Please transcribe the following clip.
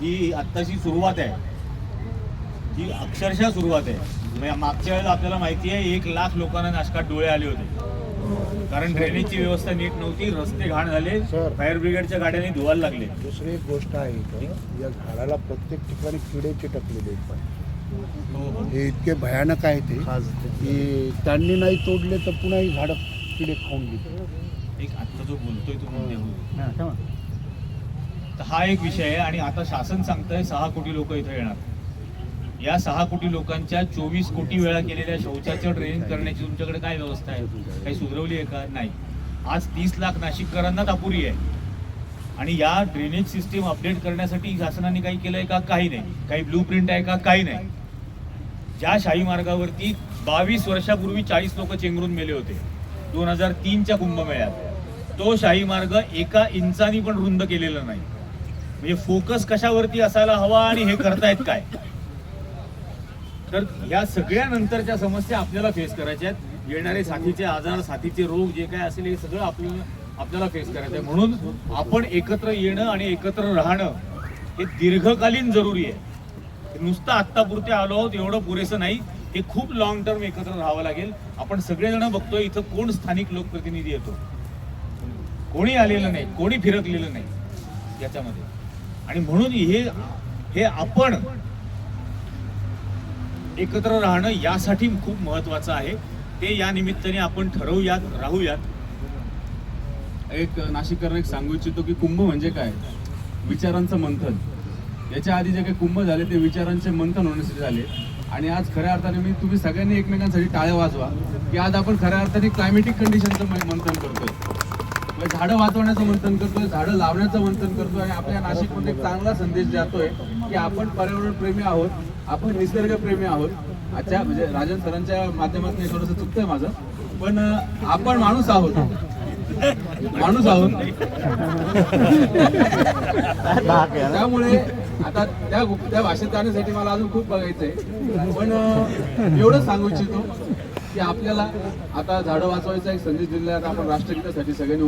ही आत्ताची सुरुवात आहे. ही अक्षरशः सुरुवात आहे. म्हणजे मागच्या वेळेला आपल्याला माहिती आहे एक लाख लोकांना नाशकात डोळे आले होते. कारण ड्रेनेजची व्यवस्था नीट नव्हती रस्ते घाण झाले. फायर ब्रिगेडच्या गाड्यांनी धुवायला लागले. दुसरी एक गोष्ट आहे या झाडाला प्रत्येक ठिकाणी किडे चिटकलेले आहेत पण. हे इतके भयानक आहे ते की त्यांनी नाही तोडले तर पुन्हा ही झाडं किडे खाऊन घेते एक आत्ता जो बोलतोय तो तर हा एक विषय आहे आणि आता शासन सांगतंय सहा कोटी लोक इथं येणार. या सहा कोटी लोकांच्या चोवीस कोटी वेळा केलेल्या शौचाचं ड्रेनिंग करण्याची तुमच्याकडे काय व्यवस्था आहे? काही सुधरवली आहे का? नाही. आज तीस लाख नाशिककरांना तापुरी आहे. आणि या ड्रेनेज सिस्टीम अपडेट करण्यासाठी शासनाने काही केलंय का? काही नाही. काही ब्लू प्रिंट आहे का? काही नाही. ज्या शाही मार्गावरती बावीस वर्षापूर्वी चाळीस लोक चेंगरून मेले होते दोन हजार तीनच्या कुंभमेळ्यात तो शाही मार्ग एका इंचानी पण रुंद केलेला नाही. म्हणजे फोकस कशावरती असायला हवा आणि हे करतायत काय? तर या सगळ्या नंतरच्या समस्या आपल्याला फेस करायच्या आहेत. येणारे साथीचे आजार साथीचे रोग जे काय असेल हे सगळं आपल्याला आपल्याला फेस करायचं आहे. म्हणून आपण एकत्र येणं आणि एकत्र राहणं हे दीर्घकालीन जरुरी आहे. नुसतं आत्तापुरते आलो आहोत एवढं पुरेसं नाही. हे खूप लॉंग टर्म एकत्र राहावं लागेल. आपण सगळेजण बघतोय इथं कोण स्थानिक लोकप्रतिनिधी येतो? कोणी आलेलं नाही कोणी फिरकलेलं नाही याच्यामध्ये. आणि म्हणून हे हे आपण एकत्र राहणं यासाठी खूप महत्वाचं आहे. ते या निमित्ताने आपण ठरवूयात राहूयात. एक नाशिककरांना एक सांगू इच्छितो की कुंभ म्हणजे काय? विचारांचं मंथन. याच्या आधी जे काही कुंभ झाले ते विचारांचे मंथन होण्यासाठी झाले. आणि आज खऱ्या अर्थाने मी तुम्ही सगळ्यांनी एकमेकांसाठी टाळ्या वाजवा की आज आपण खऱ्या अर्थाने क्लायमेटिक कंडिशनचं मंथन करतोय. म्हणजे झाडं वाचवण्याचं मंथन करतोय झाडं लावण्याचं मंथन करतोय आणि आपल्या नाशिकमध्ये एक चांगला संदेश जातोय की आपण पर्यावरण प्रेमी आहोत आपण निसर्गप्रेमी आहोत. अच्छा म्हणजे राजन सरांच्या माध्यमातून हे थोडंसं चुकतंय माझं. पण आपण माणूस आहोत. माणूस आहोत. त्यामुळे आता त्या त्या भाषेत जाण्यासाठी मला अजून खूप बघायचंय. पण एवढं एवढंच सांगू इच्छितो की आपल्याला आता झाडं वाचवायचा एक संदेश दिलेला आहे आपण राष्ट्रगीतासाठी सगळ्यांनी